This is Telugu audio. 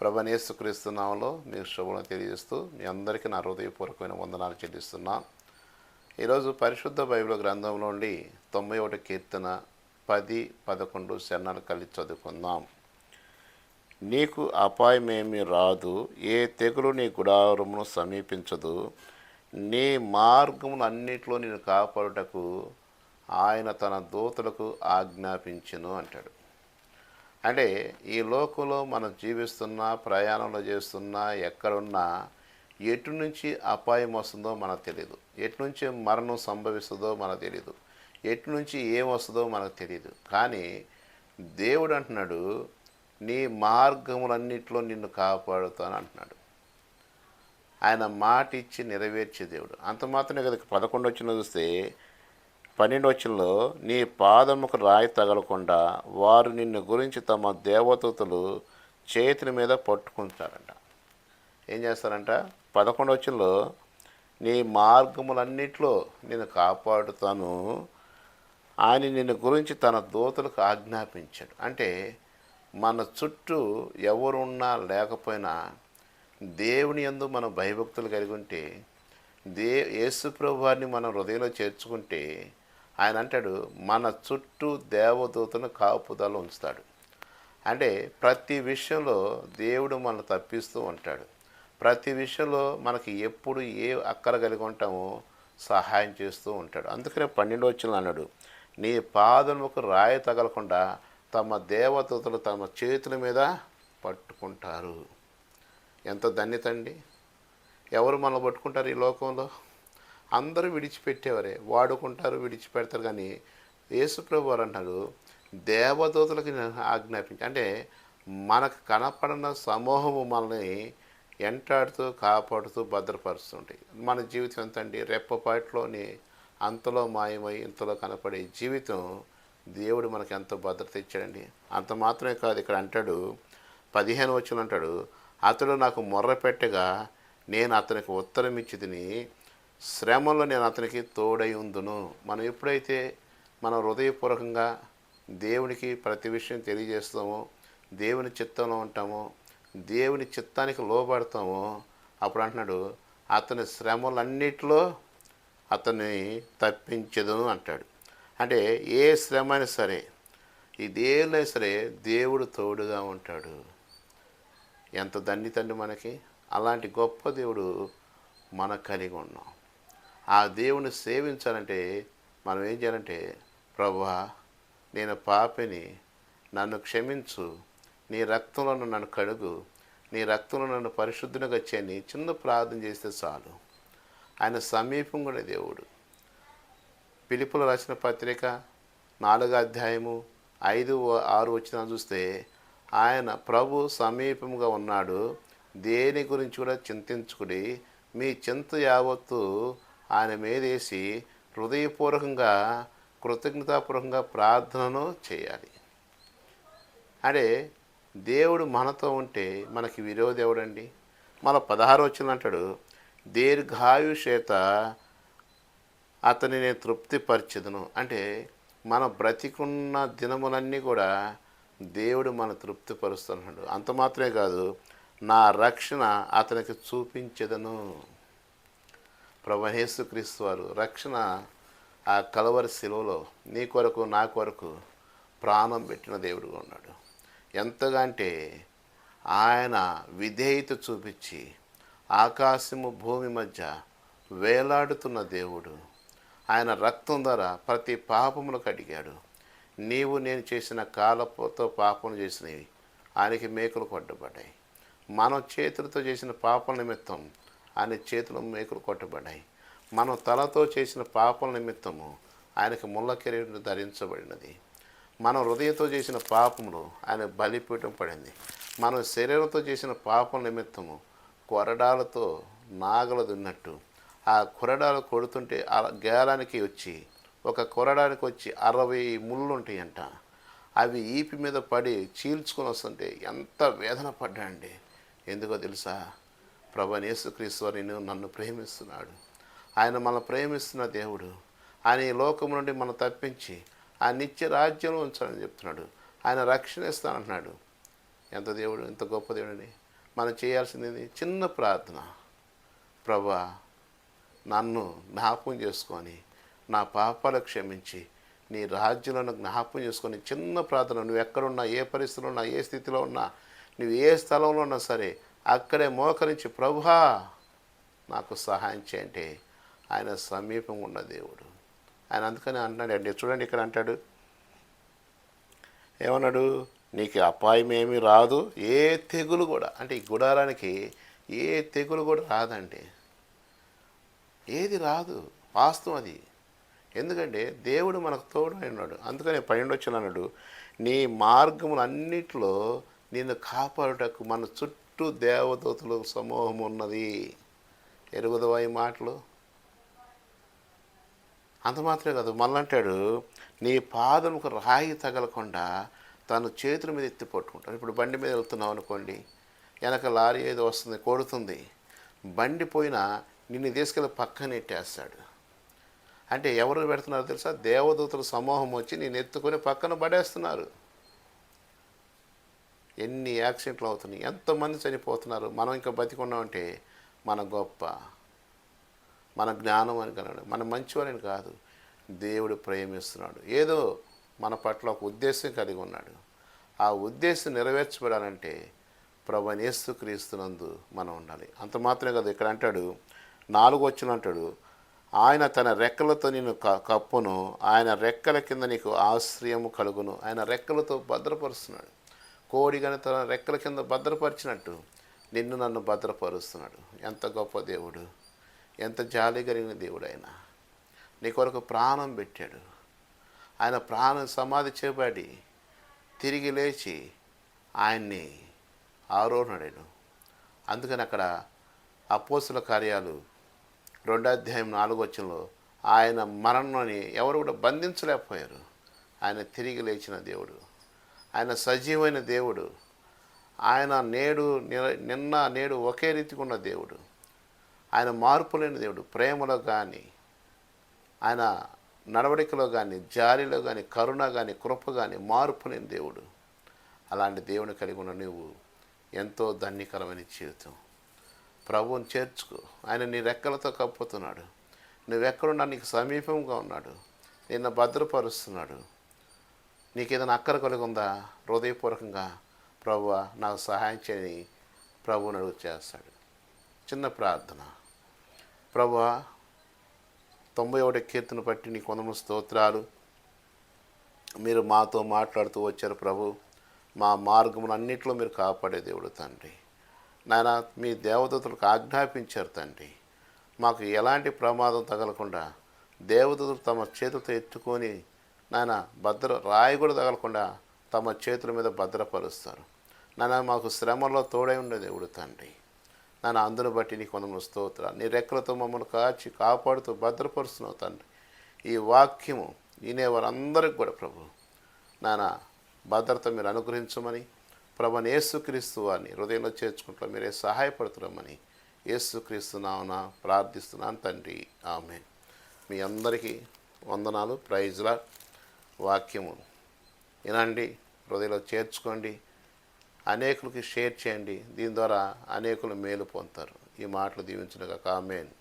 ప్రభనేసుక్రీస్తు నామంలో మీకు శుభను తెలియజేస్తూ మీ అందరికీ నా హృదయపూర్వకమైన వందనాలు చెల్లిస్తున్నాను ఈరోజు పరిశుద్ధ బైబిల్ గ్రంథంలో నుండి తొంభై ఒకటి కీర్తన పది పదకొండు శరణాలు కలిసి చదువుకుందాం. నీకు అపాయమేమి రాదు ఏ తెగులు నీ గుడారమును సమీపించదు. నీ మార్గములు అన్నిట్లో నేను కాపాడుటకు ఆయన తన దూతలకు ఆజ్ఞాపించును అంటాడు. అంటే ఈ లోకంలో మనం జీవిస్తున్నా ప్రయాణంలో చేస్తున్నా ఎక్కడున్నా ఎటు నుంచి అపాయం వస్తుందో మనకు తెలియదు ఎటు నుంచి మరణం సంభవిస్తుందో మనకు తెలియదు ఎటు నుంచి ఏం వస్తుందో మనకు తెలియదు కానీ దేవుడు అంటున్నాడు నీ మార్గములన్నింటిలో నిన్ను కాపాడుతాను అంటున్నాడు. ఆయన మాట ఇచ్చి నెరవేర్చే దేవుడు. అంత మాత్రమే కదా పదకొండు వచ్చిన చూస్తే పన్నెండు నీ పాదముకు రాయి తగలకుండా వారు నిన్ను గురించి తమ దేవదూతలు చేతుల మీద పట్టుకుంటారంట. ఏం చేస్తారంట? పదకొండు నీ మార్గములన్నిట్లో నేను కాపాడుతాను. ఆయన నిన్ను గురించి తన దూతలకు ఆజ్ఞాపించాడు. అంటే మన చుట్టూ ఎవరున్నా లేకపోయినా దేవుని యందు మన భయభక్తులు కలిగి ఉంటే దే యేసుప్రభు వారిని మన హృదయంలో చేర్చుకుంటే ఆయన అంటాడు మన చుట్టూ దేవదూతను కాపుదల ఉంచుతాడు. అంటే ప్రతి విషయంలో దేవుడు మనల్ని తప్పిస్తూ ఉంటాడు. ప్రతి విషయంలో మనకి ఎప్పుడు ఏ అక్కర కలిగి ఉంటామో సహాయం చేస్తూ ఉంటాడు. అందుకనే పన్నెండు వచ్చిన అన్నాడు నీ పాదముకు రాయి తగలకుండా తమ దేవదూతలు తమ చేతుల మీద పట్టుకుంటారు. ఎంత ధన్యత అండి. ఎవరు మనం పట్టుకుంటారు ఈ లోకంలో? అందరూ విడిచిపెట్టేవారే. వాడుకుంటారు విడిచిపెడతారు కానీ యేసుప్రభు వారు అంటారు దేవదూతలకు ఆజ్ఞాపించి అంటే మనకు కనపడిన సమూహము మనల్ని ఎంటాడుతూ కాపాడుతూ భద్రపరుస్తుంటాయి మన జీవితం ఎంత అండి రెప్పపాటిలోని అంతలో మాయమై ఇంతలో కనపడే జీవితం దేవుడు మనకు ఎంతో భద్రత ఇచ్చాడండి. అంత మాత్రమే కాదు ఇక్కడ అంటాడు పదిహేను వచ్చిన అంటాడు అతడు నాకు మొర్ర పెట్టగా నేను అతనికి ఉత్తరం ఇచ్చి తిని శ్రమలో నేను అతనికి తోడై ఉందును. మనం ఎప్పుడైతే మన హృదయపూర్వకంగా దేవునికి ప్రతి విషయం తెలియజేస్తామో దేవుని చిత్తంలో ఉంటామో దేవుని చిత్తానికి లోబడతామో అప్పుడు అంటున్నాడు అతని శ్రమలన్నిటిలో అతన్ని తప్పించదు అంటాడు. అంటే ఏ శ్రమ అయినా సరే ఇదేమైనా సరే దేవుడు తోడుగా ఉంటాడు. ఎంత ధన్యతండి మనకి. అలాంటి గొప్ప దేవుడు మనకు కలిగి ఉన్నాం. ఆ దేవుని సేవించాలంటే మనం ఏం చేయాలంటే ప్రభా నేను పాపిని నన్ను క్షమించు. నీ రక్తంలో నన్ను కడుగు. నీ రక్తంలో నన్ను పరిశుద్ధునిగా చేయని చిన్న ప్రార్థన చేస్తే చాలు. ఆయన సమీపం కూడా దేవుడు. పిలుపులు రాసిన పత్రిక నాలుగో అధ్యాయము ఐదు ఆరు వచ్చిన చూస్తే ఆయన ప్రభు సమీపంగా ఉన్నాడు. దేని గురించి కూడా చింతించుకుడి. మీ చింత యావత్తు ఆయన మీదేసి హృదయపూర్వకంగా కృతజ్ఞతాపూర్వకంగా ప్రార్థనను చేయాలి. అంటే దేవుడు మనతో ఉంటే మనకి విరోధి ఎవడండి మన పదహారు వచ్చిన అంటాడు దీర్ఘాయుషేత అతని నేను తృప్తిపరచదును. అంటే మన బ్రతికున్న దినములన్నీ కూడా దేవుడు మన తృప్తిపరుస్తున్నాడు అంత మాత్రమే కాదు నా రక్షణ అతనికి చూపించదను. ప్రభనేసు క్రీస్తు వారు రక్షణ ఆ కలవరి శిలువలో నీ కొరకు నా కొరకు ప్రాణం పెట్టిన దేవుడుగా ఉన్నాడు. ఎంతగా అంటే ఆయన విధేయత చూపించి ఆకాశము భూమి మధ్య వేలాడుతున్న దేవుడు ఆయన రక్తం ద్వారా ప్రతి పాపమును కడిగాడు నీవు నేను చేసిన కాలపోతో పాపం చేసినవి ఆయనకి మేకులు కొట్టబడ్డాయి. మనం చేతులతో చేసిన పాపల నిమిత్తం ఆయన చేతులు మేకులు కొట్టబడ్డాయి. మనం తలతో చేసిన పాపల నిమిత్తము ఆయనకు ముళ్ళ కిరీటం ధరించబడినది. మనం హృదయంతో చేసిన పాపములు ఆయన బలిపీఠం పడింది. మనం శరీరంతో చేసిన పాపం నిమిత్తము కొరడాలతో నాగలు దున్నట్టు. ఆ కొరడాలు కొడుతుంటే ఆ గేలానికి వచ్చి ఒక కొరడానికి వచ్చి అరవై ముళ్ళు ఉంటాయంట అవి ఈపి మీద పడి చీల్చుకొని వస్తుంటే ఎంత వేదన పడ్డా అండి ఎందుకో తెలుసా? ప్రభు యేసుక్రీస్తు నన్ను ప్రేమిస్తున్నాడు. ఆయన మన ప్రేమిస్తున్న దేవుడు. ఆయన ఈ లోకం నుండి మనం తప్పించి ఆ నిత్య రాజ్యంలో ఉంచాలని చెప్తున్నాడు. ఆయన రక్షణ ఇస్తానంటున్నాడు. ఎంత దేవుడు ఎంత గొప్ప దేవుడని. మనం చేయాల్సింది చిన్న ప్రార్థన. ప్రభా నన్ను జ్ఞాపకం చేసుకొని నా పాపాలు క్షమించి నీ రాజ్యంలో జ్ఞాపకం చేసుకొని చిన్న ప్రార్థన. నువ్వు ఎక్కడున్నా ఏ పరిస్థితిలో ఉన్నా ఏ స్థితిలో ఉన్నా నువ్వు ఏ స్థలంలో ఉన్నా సరే అక్కడే మోకరించి ప్రభువా నాకు సహాయం చేయంటే ఆయన సమీపంగా ఉన్న దేవుడు. ఆయన అందుకని అంటాడు అండి చూడండి ఇక్కడ అంటాడు. ఏమన్నాడు? నీకు అపాయం ఏమీ రాదు ఏ తెగులు కూడా. అంటే ఈ గుడారానికి ఏ తెగులు కూడా రాదండి. ఏది రాదు వాస్తవం అది. ఎందుకంటే దేవుడు మనకు తోడు ఉన్నాడు. అందుకని పన్నెండు వచ్చిన అన్నాడు నీ మార్గములన్నిటిలో నిన్ను కాపాడుటకు మన చుట్టూ చుట్టూ దేవదూతలు సమూహం ఉన్నది ఎరుగుదవా ఈ మాటలు. అంత మాత్రమే కాదు మళ్ళీ అంటాడు నీ పాదముకు రాయి తగలకుండా తను చేతుల మీద ఎత్తి పట్టుకుంటాడు. ఇప్పుడు బండి మీద వెళ్తున్నావు అనుకోండి వెనక లారీ ఏదో వస్తుంది కొడుతుంది. బండి పోయినా నిన్ను తీసుకెళ్ళి పక్కన ఎట్టేస్తాడు అంటే ఎవరు పెడుతున్నారు తెలుసా? దేవదూతల సమూహం వచ్చి నేను ఎత్తుకొని పక్కన పడేస్తున్నారు. ఎన్ని యాక్సిడెంట్లు అవుతున్నాయి? ఎంతోమంది చనిపోతున్నారు? మనం ఇంకా బతికున్నామంటే మన గొప్ప మన జ్ఞానం అని కన్నాడు మన మంచివారని కాదు. దేవుడు ప్రేమిస్తున్నాడు. ఏదో మన పట్ల ఒక ఉద్దేశం కలిగి ఉన్నాడు. ఆ ఉద్దేశం నెరవేర్చబడాలంటే ప్రభనేస్తు క్రీస్తునందు మనం ఉండాలి. అంత మాత్రమే కదా ఇక్కడ అంటాడు నాలుగు వచ్చిన అంటాడు ఆయన తన రెక్కలతో నేను క- కప్పును ఆయన రెక్కల కింద నీకు ఆశ్రయము కలుగును ఆయన రెక్కలతో భద్రపరుస్తున్నాడు. కోడి తన రెక్కల కింద భద్రపరిచినట్టు నిన్ను నన్ను భద్రపరుస్తున్నాడు. ఎంత గొప్ప దేవుడు ఎంత జాలి కలిగిన దేవుడు ఆయన నీ కొరకు ప్రాణం పెట్టాడు. ఆయన ప్రాణం సమాధి చేయబడి తిరిగి లేచి ఆయన్ని ఆరోహణాడు అందుకని అక్కడ అపోసుల కార్యాలు రెండో అధ్యాయం నాలుగో వచ్చంలో ఆయన మరణంలోని ఎవరు కూడా బంధించలేకపోయారు. ఆయన తిరిగి లేచిన దేవుడు. ఆయన సజీవమైన దేవుడు. ఆయన నేడు నిన్న నేడు ఒకే రీతికి ఉన్న దేవుడు. ఆయన మార్పు లేని దేవుడు. ప్రేమలో కానీ ఆయన నడవడికలో కానీ జాలిలో కానీ కరుణ కానీ కృప కానీ మార్పు లేని దేవుడు. అలాంటి దేవుని కలిగి ఉన్న నువ్వు ఎంతో ధన్యకరమైన జీవితం. ప్రభువుని చేర్చుకో. ఆయన నీ రెక్కలతో కప్పుతున్నాడు. నువ్వెక్కడున్నా నీకు సమీపంగా ఉన్నాడు. నిన్ను భద్రపరుస్తున్నాడు. నీకు ఏదైనా అక్కర కలిగి ఉందా హృదయపూర్వకంగా ప్రభు నాకు సహాయం చేయని ప్రభువుని అడుగు చేస్తాడు. చిన్న ప్రార్థన. ప్రభు తొంభై ఒకటి కీర్తన బట్టి నీ కొందరు స్తోత్రాలు. మీరు మాతో మాట్లాడుతూ వచ్చారు ప్రభు. మా మార్గములు అన్నింటిలో మీరు కాపాడే దేవుడు తండ్రి. నాయన మీ దేవదూతలకు ఆజ్ఞాపించారు తండ్రి. మాకు ఎలాంటి ప్రమాదం తగలకుండా దేవదూతలు తమ చేతులతో ఎత్తుకొని నాయన భద్ర రాయి కూడా తగలకుండా తమ చేతుల మీద భద్రపరుస్తారు. నాన్న మాకు శ్రమలో తోడై ఉండే దేవుడు తండ్రి. నాన్న అందును బట్టి నీ కొందరు స్తోత్ర నీ రెక్కలతో మమ్మల్ని కాచి కాపాడుతూ భద్రపరుస్తున్నావు తండ్రి. ఈ వాక్యము వినే వారందరికి కూడా ప్రభు. నాన్న భద్రత మీరు అనుగ్రహించమని ప్రభు యేసుక్రీస్తు వారిని హృదయంలో చేర్చుకుంటూ మీరే సహాయపడుతున్నామని యేసుక్రీస్తు ప్రార్థిస్తున్నాను తండ్రి. ఆమె మీ అందరికీ వందనాలు. ప్రైజ్లా వాక్యము వినండి హృదయలో చేర్చుకోండి అనేకులకి షేర్ చేయండి. దీని ద్వారా అనేకులు మేలు పొందుతారు. ఈ మాటలు దీవించిన కామెంట్